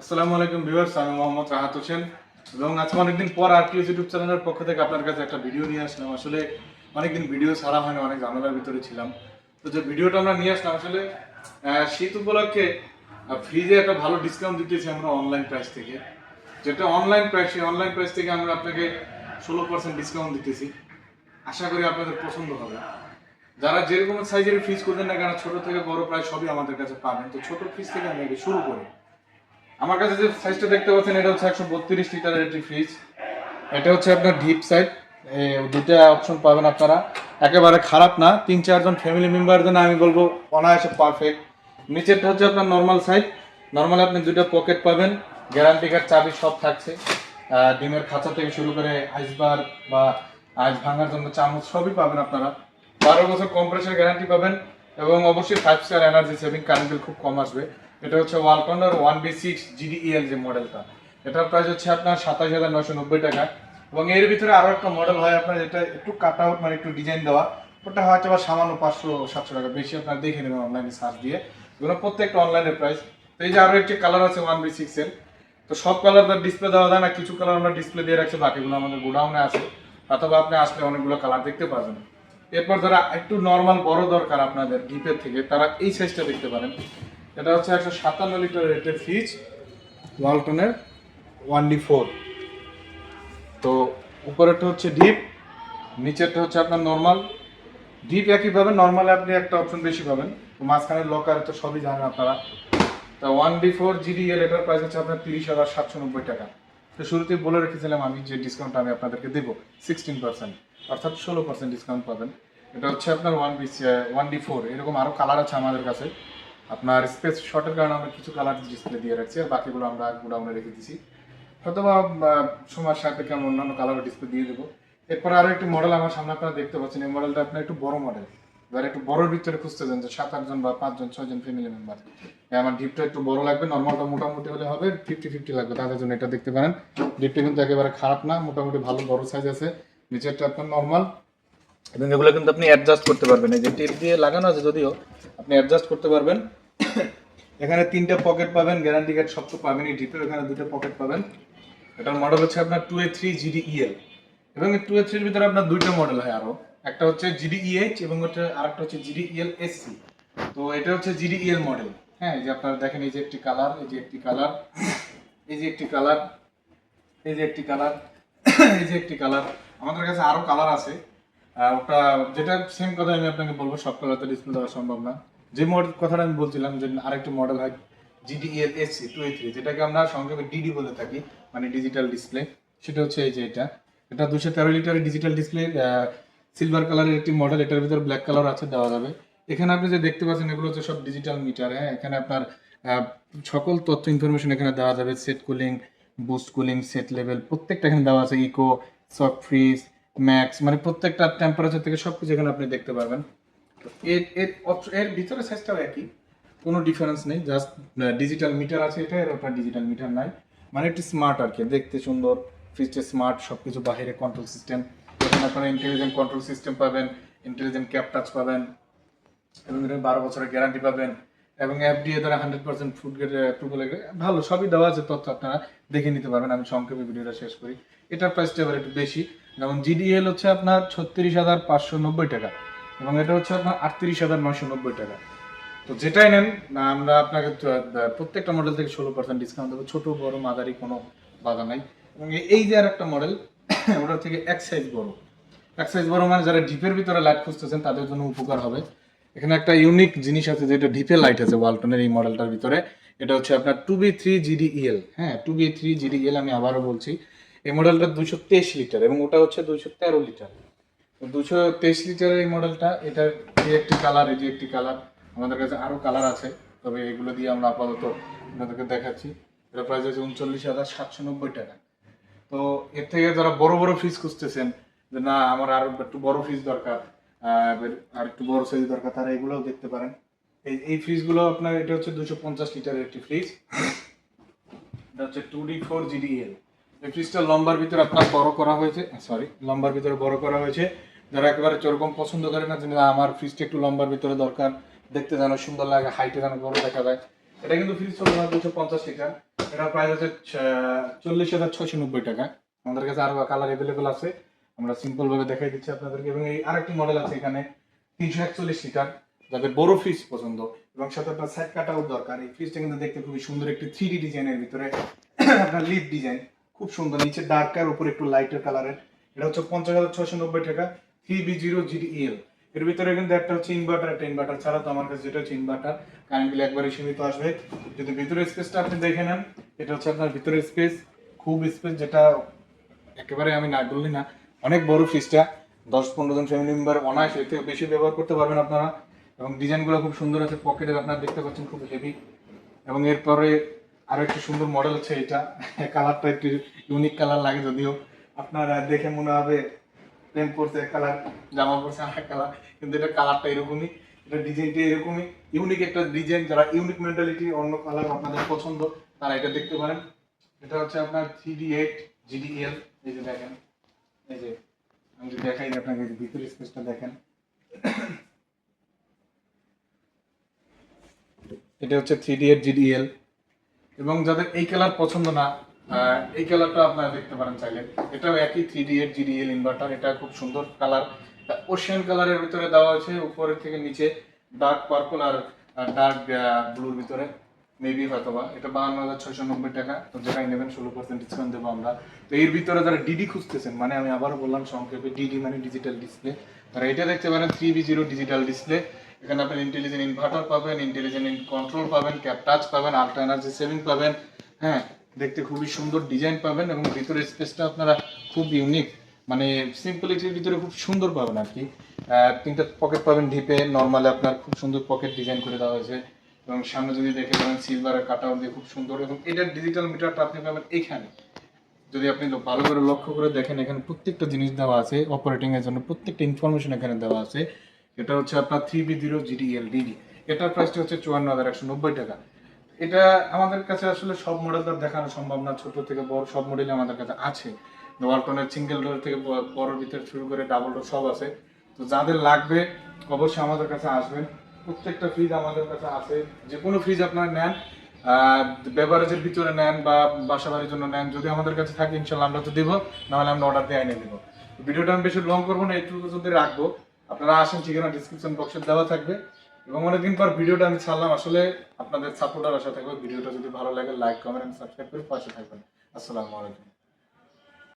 আসসালামু আলাইকুম ভিউয়ার্স, আমি মোহাম্মদ রাহাত হোসেন। এবং আজকে অনেকদিন পর আর আরটিএস ইউটিউব চ্যানেলের পক্ষ থেকে আপনার কাছে একটা ভিডিও নিয়ে আসলাম। আসলে অনেকদিন ভিডিও ছাড়া হয়নি, অনেক ঝামেলার ভিতরে ছিলাম। তো যে ভিডিওটা আমরা নিয়ে আসলাম, আসলে শীত উপলক্ষে ফ্রিজে একটা ভালো ডিসকাউন্ট দিতেছি আমরা অনলাইন প্রাইস থেকে। যেটা অনলাইন প্রাইস সেই অনলাইন প্রাইস থেকে আমরা আপনাকে ষোলো পার্সেন্ট ডিসকাউন্ট দিতেছি। আশা করি আপনাদের পছন্দ হবে। যারা যেরকম সাইজের ফ্রিজ করবেন না কেন, ছোটো থেকে বড় প্রায় সবই আমাদের কাছে পাবেন। তো ছোট ফ্রিজ থেকে আমি শুরু করি। আমার কাছে যে সাইজটা দেখতে পাচ্ছেন, এটা হচ্ছে একশো বত্রিশ লিটারের একটি ফ্রিজ এটা হচ্ছে আপনার ডিপ সাইড দুইটা অপশন পাবেন আপনারা। একেবারে খারাপ না, তিন চারজন ফ্যামিলি মেম্বার জন্য আমি বলব, অনায়াসে পারফেক্ট নিচেরটা হচ্ছে আপনার নর্মাল সাইড নর্মাল আপনি দুটো পকেট পাবেন। গ্যারান্টি কার্ড চাবি সব থাকছে। ডিমের খাঁচা থেকে শুরু করে আইসবার বা আইস ভাঙার জন্য চামচ সবই পাবেন আপনারা। বারো বছর কম্প্রেসার গ্যারান্টি পাবেন এবং অবশ্যই five star energy saving current bill খুব কম আসবে। এটা হচ্ছে ওয়ালটনের ওয়ান বি সিক্স জিডিইএল যে মডেলটা। এটার প্রাইস হচ্ছে আপনার সাতাশ হাজার নশো নব্বই টাকা। এবং এর ভিতরে আরও একটা মডেল হয় আপনার, যেটা একটু কাট আউট মানে একটু ডিজাইন দেওয়া। ওটা হয়তো বা সামান্য পাঁচশো সাতশো টাকা। বেশি আপনার দেখে নেবেন অনলাইনে সার্চ দিয়ে। এগুলো প্রত্যেকটা অনলাইনের প্রাইস তো এই যে আরও একটি কালার আছে ওয়ান বি সিক্সের তো সব কালার তার ডিসপ্লে দেওয়া যায় না, কিছু কালার আমরা ডিসপ্লে দিয়ে রাখছি, বাকিগুলো আমাদের গোডাউনে আছে। অথবা আপনি আসলে অনেকগুলো কালার দেখতে পাবেন এরপর যারা একটু নর্মাল বড় দরকার আপনাদের ডিপের থেকে, তারা এই সাইজটা দেখতে পারেন। এটা হচ্ছে একশো সাতান্ন লিটার রেটের ফ্রিজ ওয়ালটনের ওয়ান ডি ফোর তো উপরেরটা হচ্ছে ডিপ নিচেরটা হচ্ছে আপনার নর্মাল ডিপ একই পাবেন নর্মালে আপনি একটা অপশন বেশি পাবেন। তো মাঝখানের লকার তো সবই জানেন আপনারা। তা ওয়ান ডি ফোর জিডিএল এটার প্রাইস হচ্ছে আপনার তিরিশ হাজার সাতশো নব্বই টাকা। তো শুরুতেই বলে রেখেছিলাম আমি যে ডিসকাউন্ট আমি আপনাদেরকে দেবো। সিক্সটিন পার্সেন্ট অর্থাৎ ষোলো পার্সেন্ট ডিসকাউন্ট পাবেন। এটা হচ্ছে আপনার one B one D four এরকম আরও কালার আছে আমাদের কাছে। আপনার স্পেস শর্টের কারণে আমরা কিছু কালার ডিসপ্লে দিয়ে রাখছি আর বাকিগুলো আমরা গোডাউনে রেখে দিছি। হয়তো আহ, সময়ের সাথে কেমন অন্যান্য কালার ডিসপ্লে দিয়ে দেবো। এরপর আরও একটি মডেল আমার সামনে আপনারা দেখতে পাচ্ছেন। এই মডেলটা আপনার একটু বড় মডেল এবার একটু বড়োর ভিতরে খুঁজতেছেন যে সাত আটজন বা পাঁচজন ছয়জন ফ্যামিলি মেম্বার আমার ডিপটা একটু বড় লাগবে। নর্মালটা মোটামুটি হলে হবে ফিফটি ফিফটি লাগবে। তাদের জন্য এটা দেখতে পারেন। ডিপটা কিন্তু একেবারে খারাপ না মোটামুটি ভালো বড় সাইজ আছে। নিচেরটা আপনার নর্মাল এবং এগুলো কিন্তু আপনি অ্যাডজাস্ট করতে পারবেন। এই যে টেপ দিয়ে লাগানো আছে যদিও আপনি অ্যাডজাস্ট করতে পারবেন। এখানে তিনটা পকেট পাবেন গ্যারান্টি কার্ড সব তো পাবেন এই ডিপের এখানে দুটো পকেট পাবেন। এটার মডেল হচ্ছে আপনার two A three GD EL এবং টু এ থ্রির ভিতরে আপনার দুইটা মডেল হয় আরও। একটা হচ্ছে জিডি ইএইচ এবং ওটা আরেকটা হচ্ছে জিডি ইএল এসসি তো এটা হচ্ছে জিডি ইএল মডেল হ্যাঁ এই যে আপনারা দেখেন, এই যে একটি কালার এই যে একটি কালার এই যে একটি কালার এই যে একটি কালার এই যে একটি কালার আমাদের কাছে আরও কালার আছে। ওটা যেটা সেম কথা আমি আপনাকে বলব, সব কালারতে ডিসপ্লে দেওয়া সম্ভব না। যে মডেল কথাটা আমি বলছিলাম যে আরেকটি মডেল হয় জিডিএল এসসি টু থ্রি যেটাকে আমরা সংক্ষেপে ডিডি বলে থাকি মানে ডিজিটাল ডিসপ্লে সেটা হচ্ছে এই যে এটা। এটা দুশো তেরো লিটারের ডিজিটাল ডিসপ্লে সিলভার কালারের একটি মডেল এটার ভিতরে ব্ল্যাক কালার আছে, দেওয়া যাবে। এখানে আপনি যে দেখতে পাচ্ছেন, এগুলো হচ্ছে সব ডিজিটাল মিটার হ্যাঁ? এখানে আপনার সকল তথ্য ইনফরমেশন এখানে দেওয়া যাবে set cooling boost cooling set level প্রত্যেকটা এখানে দেওয়া আছে ইকো সফট ফ্রিজ ম্যাক্স মানে প্রত্যেকটা টেম্পারেচার থেকে সব কিছু এখানে আপনি দেখতে পারবেন। এর এর এর ভিতরে সাইজটাও একই। কোনো ডিফারেন্স নেই জাস্ট ডিজিটাল মিটার আছে এটা, এর আপনার ডিজিটাল মিটার নাই। মানে একটু স্মার্ট আর কি, দেখতে সুন্দর ফ্রিজটা স্মার্ট সব কিছু বাইরে কন্ট্রোল সিস্টেম এখানে আপনারা ইন্টেলিজেন্ট কন্ট্রোল সিস্টেম পাবেন ইন্টেলিজেন্ট ক্যাপ টাচ পাবেন, এবং এটা বারো বছরের গ্যারান্টি পাবেন, এবং এফডিএ দ্বারা hundred percent food grade approval ভালো, সবই দেওয়া আছে, তথ্য আপনারা দেখে নিতে পারবেন, আমি সংক্ষেপে ভিডিওটা শেষ করি। এটার প্রাইসটা এবার একটু বেশি, যেমন জিডিএল হচ্ছে আপনার ছত্রিশ হাজার পাঁচশো নব্বই টাকা। এবং এটা হচ্ছে আপনার আটত্রিশ হাজার নয়শো নব্বই টাকা। তো যেটাই নেন আমরা আপনাকে প্রত্যেকটা মডেল থেকে ষোলো পার্সেন্ট ডিসকাউন্ট দেবো। ছোটো, বড় মাদারি কোনো বাধা নাই। এবং এই- যে আর একটা মডেল ওটার থেকে এক সাইজ বড়। এক সাইজ বড় মানে যারা ডিপের ভিতরে লাইট খুঁজতেছেন, তাদের জন্য উপকার হবে। এখানে একটা ইউনিক জিনিস আছে, যেটা ডিপে লাইট আছে ওয়ালটনের এই মডেলটার ভিতরে। এটা হচ্ছে আপনার টু বি থ্রি জিডিইএল হ্যাঁ টু বি থ্রি জিডিইএল আমি আবারও বলছি। এই মডেলটা দুশো তেইশ লিটার এবং ওটা হচ্ছে দুশো তেরো লিটার। দুশো তেইশ লিটারের এই মডেলটা এটার এই একটি কালার এই যে একটি কালার আমাদের কাছে আরও কালার আছে। তবে এগুলো দিয়ে আমরা আপাতত আপনাদেরকে দেখাচ্ছি। এটা প্রাইস হচ্ছে উনচল্লিশ হাজার সাতশো নব্বই টাকা। তো এর থেকে যারা বড় বড় ফ্রিজ খুঁজতেছেন, যে না, আমার আর একটু বড় ফ্রিজ দরকার আর একটু বড় সাইজ দরকার, তারা এগুলোও দেখতে পারেন। এই এই ফ্রিজগুলো আপনার, এটা হচ্ছে দুশো পঞ্চাশ লিটারের একটি ফ্রিজ এটা হচ্ছে টু ডি ফোর জিডিএল এই ফ্রিজটা লম্বার ভিতরে আপনার বড় করা হয়েছে সরি লম্বার ভিতরে বড় করা হয়েছে। যারা একেবারে চরকম পছন্দ করে না যে না, আমার ফ্রিজটা একটু লম্বার ভিতরে দরকার দেখতে যেন সুন্দর লাগে হাইটে যেন বড় দেখা যায়। এটা কিন্তু ফ্রিজ চলবে দুশো পঞ্চাশ লিটার এটা প্রাইস হচ্ছে চল্লিশ হাজার ছয়শো নব্বই টাকা। আমাদের কাছে আরও কালার অ্যাভেলেবল আছে আমরা সিম্পল ভাবে দেখাই দিচ্ছি আপনাদেরকে। এবং এই আরেকটি মডেল আছে এখানে তিনশো একচল্লিশ লিটার যাদের বড় ফ্রিজ পছন্দ। এবং সাথে আপনার সাইড কাটাও দরকার। এই ফ্রিজটা কিন্তু দেখতে খুবই সুন্দর একটি থ্রি ডিজাইনের ভিতরে। আপনার লিড ডিজাইন খুব সুন্দর নিচে ডার্কার উপরে একটু লাইটের কালারের এটা হচ্ছে পঞ্চাশ হাজার ছয়শো নব্বই টাকা। থ্রি বি জিরো জিডিএল এর ভিতরে কিন্তু একটা হচ্ছে ইনভার্টার একটা ইনভার্টার ছাড়া তো আমার কাছে যেটা হচ্ছে ইনভার্টার কারেন্ট বিল একবারে সীমিত আসবে। যদি ভিতরের স্পেসটা আপনি দেখে নেন, এটা হচ্ছে আপনার ভিতরের স্পেস খুব স্পেস যেটা একেবারে আমি না বললি না, অনেক বড় ফ্রিজটা দশ পনেরো জন ফ্যামিলি মেম্বার অনায়াসে থেকে বেশি ব্যবহার করতে পারবেন আপনারা। এবং ডিজাইনগুলো খুব সুন্দর আছে পকেটের আপনারা দেখতে পাচ্ছেন খুব হেভি এবং এরপরে আরও একটি সুন্দর মডেল হচ্ছে এটা কালারটা একটু ইউনিক কালার লাগে যদিও। আপনারা দেখে মনে হবে প্রেম করছে কালার জামা পড়ছে আমার কালার কিন্তু এটা কালারটা এরকমই, এটা ডিজাইনটা এরকমই। ইউনিক একটা ডিজাইন যারা ইউনিক মেন্টালিটি অন্য কালার আপনাদের পছন্দ, তারা এটা দেখতে পারেন। এটা হচ্ছে আপনার থ্রি ডি এইট জিডিএল এই যে দেখেন, এই যে, আমি যদি দেখাই আপনাকে ভিতরের স্পেসটা দেখেন। এটা হচ্ছে থ্রি ডি এইট জিডিএল এবং যাদের এই কালার পছন্দ না এই কালারটা আপনারা দেখতে পারেন চাইলে। এটাও একই three D eight GDL inverter এটা খুব সুন্দর কালার ওশিয়ান কালারের ভিতরে দেওয়া হয়েছে, উপরের থেকে নিচে ডার্ক পার্পল আর ডার্ক ব্লুর ভিতরে। মেবি হয়তো বা এটা বাহান্ন হাজার ছয়শো নব্বই টাকা। তো যেটাই নেবেন, ষোলো পার্সেন্ট ডিসকাউন্ট দেবো আমরা। তো এর ভিতরে যারা ডিডি খুঁজতেছেন মানে আমি আবারও বললাম, সংক্ষেপে ডিডি মানে ডিজিটাল ডিসপ্লে তারা এটা দেখতে পারেন three B zero digital display এখানে আপনি ইন্টেলিজেন্ট ইনভার্টার পাবেন ইন্টেলিজেন্ট কন্ট্রোল পাবেন ক্যাপ টাচ পাবেন আলট্রা এনার্জি সেভিং পাবেন। হ্যাঁ দেখতে খুবই সুন্দর ডিজাইন পাবেন এবং ভিতরে স্পেসটা আপনারা খুব ইউনিক মানে সিম্পলিটির ভিতরে খুব সুন্দর পাবেন আর কি। তিনটা পকেট পাবেন ডিপে নর্মালি আপনার খুব সুন্দর পকেট ডিজাইন করে দেওয়া হয়েছে। এবং সামনে যদি দেখে পাবেন সিলভারের কাটাও দিয়ে খুব সুন্দর এবং এটার ডিজিটাল মিটারটা আপনি পাবেন এইখানে যদি আপনি ভালো করে লক্ষ্য করে দেখেন, এখানে প্রত্যেকটা জিনিস দেওয়া আছে অপারেটিং এর জন্য প্রত্যেকটা ইনফরমেশন এখানে দেওয়া আছে। এটা হচ্ছে আপনার three B zero GDL DD এটার প্রাইসটা হচ্ছে চুয়ান্ন হাজার একশো নব্বই টাকা। এটা আমাদের কাছে আসলে সব মডেল আর দেখানো সম্ভব না, ছোট থেকে বড় সব মডেলই আমাদের কাছে আছে। ওয়ালটনের সিঙ্গেল ডোর থেকে বড় ভিতর শুরু করে ডাবল ডোর সব আছে। তো যাদের লাগবে, অবশ্যই আমাদের কাছে আসবেন। প্রত্যেকটা ফ্রিজ আমাদের কাছে আছে। যে কোনো ফ্রিজ আপনারা নেন বেভারেজের ভিতরে নেন বা বাসা বাড়ির জন্য নেন, যদি আমাদের কাছে থাকে, ইনশাল্লাহ আমরা তো দিব, নাহলে আমরা অর্ডার দিয়ে এনে দিব। ভিডিওটা আমি বেশি লং করব না, একটু যদি রাখব। আপনারা আসেন, ঠিকানা ডিসক্রিপশন বক্সে দেওয়া থাকবে। এবং অনেকদিন পর ভিডিওটা আমি ছাড়লাম। আসলে আপনাদের সাপোর্টার আশা থাকবে, ভিডিওটা যদি ভালো লাগে লাইক কমেন্ট সাবস্ক্রাইব করে পাশে থাকবেন। আসসালামু আলাইকুম।